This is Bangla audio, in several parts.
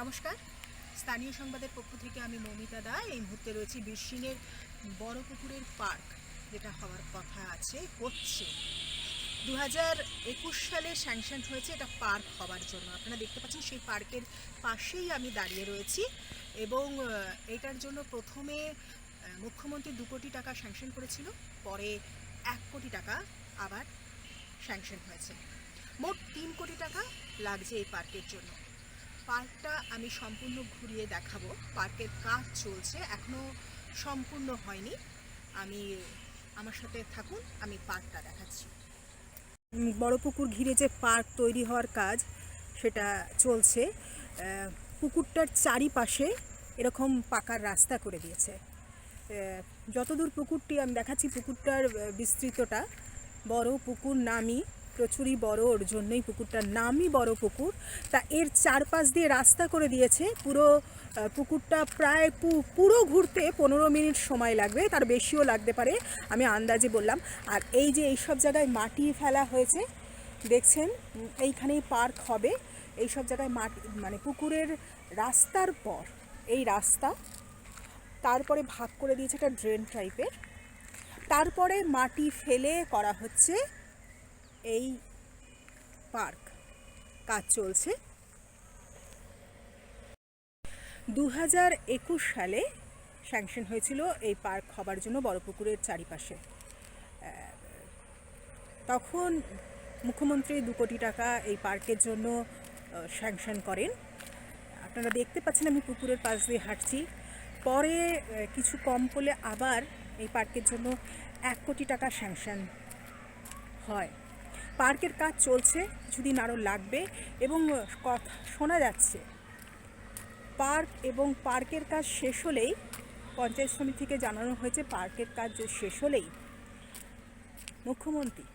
নমস্কার। স্থানীয় সংবাদের পক্ষ থেকে আমি মৌমিতা দা। এই মুহূর্তে রয়েছি বীরসিংহের বড় পুকুরের পার্ক, যেটা হওয়ার কথা আছে, হচ্ছে। দু হাজার একুশ সালে স্যাংশন হয়েছে এটা পার্ক হওয়ার জন্য। আপনারা দেখতে পাচ্ছেন সেই পার্কের পাশেই আমি দাঁড়িয়ে রয়েছি এবং এটার জন্য প্রথমে মুখ্যমন্ত্রী দু কোটি টাকা স্যাংশন করেছিল, পরে এক কোটি টাকা আবার স্যাংশন হয়েছে। মোট তিন কোটি টাকা লাগছে এই পার্কের জন্য। পার্কটা আমি সম্পূর্ণ ঘুরিয়ে দেখাবো। পার্কের কাজ চলছে, এখনও সম্পূর্ণ হয়নি। আমি, আমার সাথে থাকুন, আমি পার্কটা দেখাচ্ছি। বড় পুকুর ঘিরে যে পার্ক তৈরি হওয়ার কাজ, সেটা চলছে। পুকুরটার চারিপাশে এরকম পাকার রাস্তা করে দিয়েছে। যতদূর পুকুরটি আমি দেখাচ্ছি, পুকুরটার বিস্তৃতটা, বড় পুকুর নামই প্রচুরই বড়, ওর জন্যই পুকুরটার নামই বড় পুকুর। তা এর চারপাশ দিয়ে রাস্তা করে দিয়েছে। পুরো পুকুরটা প্রায় পু- পুরো ঘুরতে পনেরো মিনিট সময় লাগবে, তার বেশিও লাগতে পারে, আমি আন্দাজে বললাম। আর এই যে এইসব জায়গায় মাটি ফেলা হয়েছে, দেখছেন? এইখানেই পার্ক হবে। এই সব জায়গায় মাটি মানে পুকুরের রাস্তার পর, এই রাস্তা, তারপরে ভাগ করে দিয়েছে একটা ড্রেন টাইপের। তারপরে মাটি ফেলে করা হচ্ছে এই পার্ক কাজ চলছে। দু হাজার একুশ সালে স্যাংশন হয়েছিল এই পার্ক হবার জন্য বড়পুকুরের চারিপাশে। তখন মুখ্যমন্ত্রী দু কোটি টাকা এই পার্কের জন্য স্যাংশন করেন। আপনারা দেখতে পাচ্ছেন আমি পুকুরের পাশ দিয়ে হাঁটছি। পরে কিছু কম করলে আবার এই পার্কের জন্য এক কোটি টাকা স্যাংশন হয়। পার্কের কাজ চলছে, কিছুদিন আরও লাগবে এবং কথা শোনা যাচ্ছে। পার্ক এবং পার্কের কাজ শেষ হলেই, পঞ্চায়েত সমিতি থেকে জানানো হয়েছে পার্কের কাজ শেষ হলেই, মুখ্যমন্ত্রী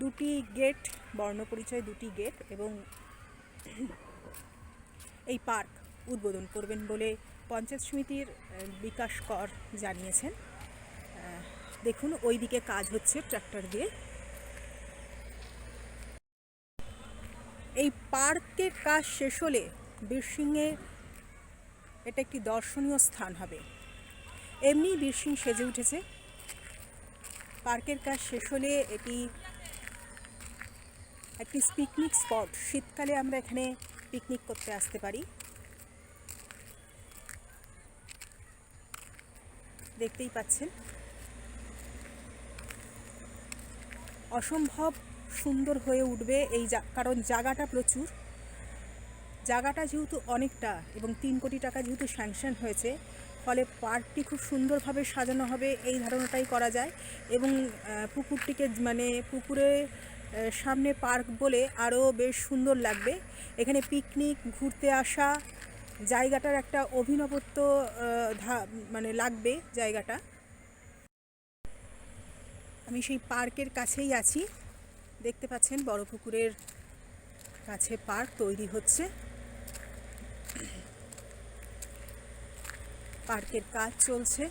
দুটি গেট বর্ণপরিচয় দুটি গেট এবং এই পার্ক উদ্বোধন করবেন বলে পঞ্চায়েত সমিতির বিকাশ কর জানিয়েছেন। দেখুন, ওইদিকে কাজ হচ্ছে ট্র্যাক্টর দিয়ে। এই পার্কের কাজ শেষ হলে বীরসিংহে এটা একটি দর্শনীয় স্থান হবে। এমনি বীরসিং সেজে উঠেছে। পার্কের কাজ শেষ হলে এটি একটি পিকনিক স্পট শীতকালে আমরা এখানে পিকনিক করতে আসতে পারি। দেখতেই পাচ্ছেন। অসম্ভব সুন্দর হয়ে উঠবে এই কারণ জায়গাটা প্রচুর। জায়গাটা যেহেতু অনেকটা এবং তিন কোটি টাকা যেহেতু স্যাংশন হয়েছে, ফলে পার্কটি খুব সুন্দরভাবে সাজানো হবে, এই ধারণাটাই করা যায়। এবং পুকুরটিকে মানে পুকুরে সামনে পার্ক বলে আরও বেশ সুন্দর লাগবে। এখানে পিকনিক, ঘুরতে আসা, জায়গাটার একটা অভিনবত্ব মানে লাগবে জায়গাটা। আমি সেই পার্কের কাছেই আছি। দেখতে পাচ্ছেন বড় পুকুরের কাছে পার্ক তৈরি হচ্ছে। পার্কের কাজ চলছে।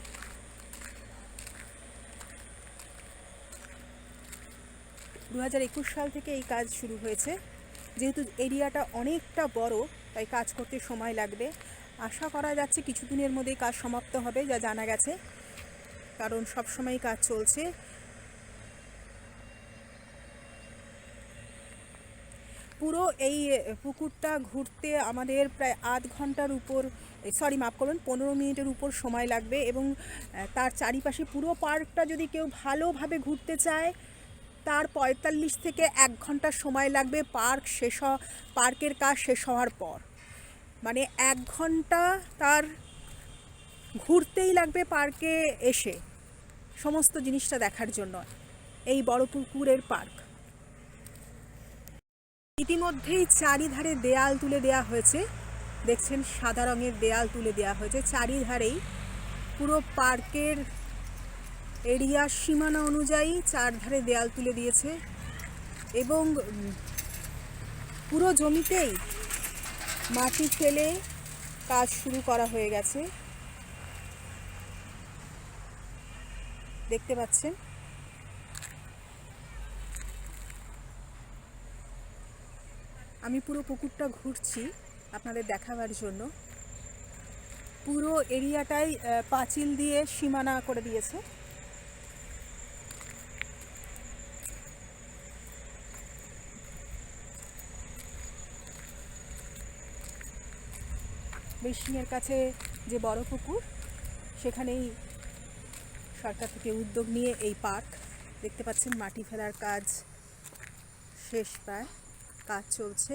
দু হাজার একুশ সাল থেকে এই কাজ শুরু হয়েছে। যেহেতু এরিয়াটা অনেকটা বড়, তাই কাজ করতে সময় লাগবে। আশা করা যাচ্ছে কিছুদিনের মধ্যেই কাজ সমাপ্ত হবে, যা জানা গেছে। কারণ সবসময় কাজ চলছে। পুরো এই পুকুরটা ঘুরতে আমাদের প্রায় আধ ঘণ্টার উপর সরি মাফ করবেন পনেরো মিনিটের উপর সময় লাগবে এবং তার চারিপাশে পুরো পার্কটা যদি কেউ ভালোভাবে ঘুরতে চায়, তার পঁয়তাল্লিশ থেকে এক ঘণ্টা সময় লাগবে পার্ক শেষ পার্কের কাজ শেষ হওয়ার পর। মানে এক ঘণ্টা তার ঘুরতেই লাগবে পার্কে এসে, সমস্ত জিনিসটা দেখার জন্য, এই বড় পুকুরের পার্ক। ইতিমধ্যেই চারিধারে দেয়াল তুলে দেয়া হয়েছে। দেখছেন, সাদা রঙের দেয়াল তুলে দেয়া হয়েছে। চারিধারেই পুরো পার্কের এরিয়ার সীমানা অনুযায়ী চারধারে দেয়াল তুলে দিয়েছে এবং পুরো জমিতেই মাটি ফেলে কাজ শুরু করা হয়ে গেছে। দেখতে পাচ্ছেন আমি পুরো পুকুরটা ঘুরছি আপনাদের দেখাবার জন্য। পুরো এরিয়াটাই পাঁচিল দিয়ে সীমানা করে দিয়েছে। বৃষ্ণির কাছে যে বড় পুকুর, সেখানেই সরকার থেকে উদ্যোগ নিয়ে এই পার্ক। দেখতে পাচ্ছেন মাটি ফেলার কাজ শেষ প্রায়। কাজ চলছে।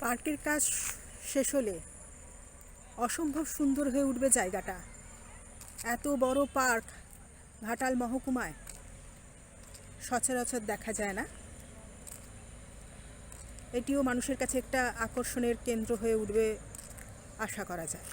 পার্কের কাজ শেষ হলে অসম্ভব সুন্দর হয়ে উঠবে জায়গাটা। এত বড় পার্ক ঘাটাল মহকুমায় সচরাচর দেখা যায় না। এটিও মানুষের কাছে একটা আকর্ষণের কেন্দ্র হয়ে উঠবে আশা করা যায়।